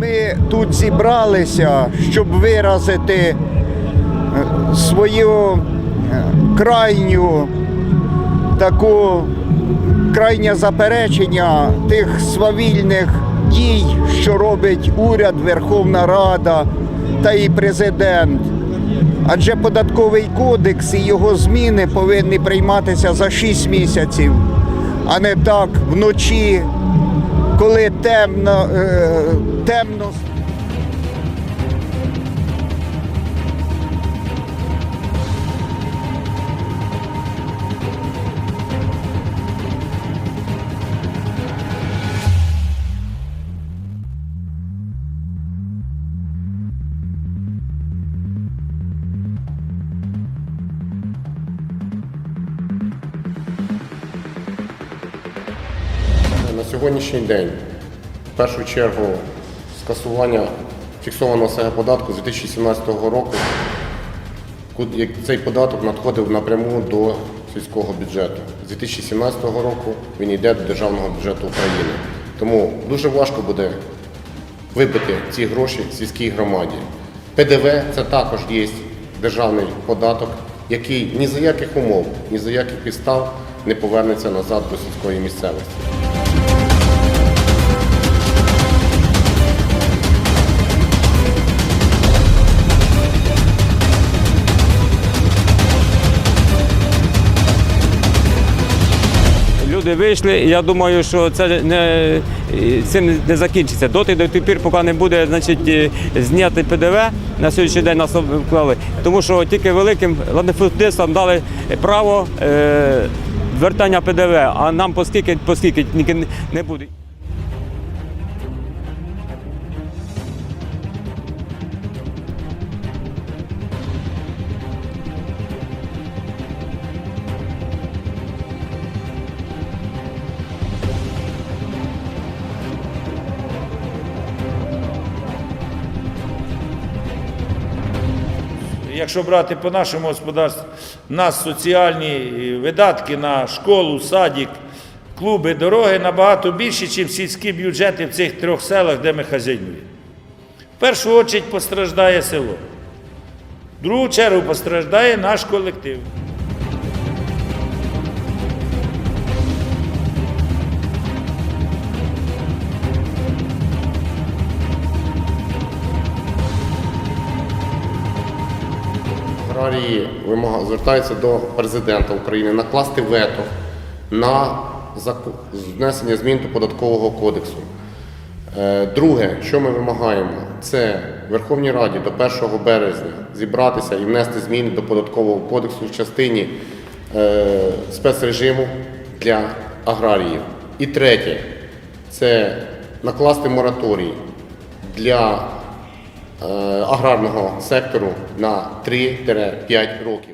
Ми тут зібралися, щоб виразити е, свою е, крайню таку крайнє заперечення тих свавільних дій, що робить уряд, Верховна Рада та і президент. Адже податковий кодекс і його зміни повинні прийматися за 6 місяців, а не так вночі, коли темно, е, темно. На сьогоднішній день, в першу чергу, скасування фіксованого СГ податку з 2017 року, цей податок надходив напряму до сільського бюджету. З 2017 року він йде до державного бюджету України. Тому дуже важко буде вибити ці гроші сільській громаді. ПДВ це також є державний податок, який ні за яких умов, ні за яких підстав не повернеться назад до сільської місцевості. Люди вийшли, і я думаю, що це не, цим не закінчиться. Доти до тих пір, поки не буде значить, е, зняти ПДВ, на сьогоднішній день нас вклали. Тому що тільки великим латифундистам дали право е, вертання ПДВ, а нам поскільки, поскільки не буде. Якщо брати по нашому господарству, у нас соціальні видатки на школу, садик, клуби, дороги набагато більші, ніж сільські бюджети в цих трьох селах, де ми хазяйнуємо. В першу чергу постраждає село. В другу чергу постраждає наш колектив. Аграрії звертаються до президента України накласти вето на внесення змін до податкового кодексу. Е, Друге, що ми вимагаємо, це Верховній Раді до 1 березня зібратися і внести зміни до податкового кодексу в частині е, спецрежиму для аграріїв. І третє, це накласти мораторій для аграрного сектору на 3-5 років.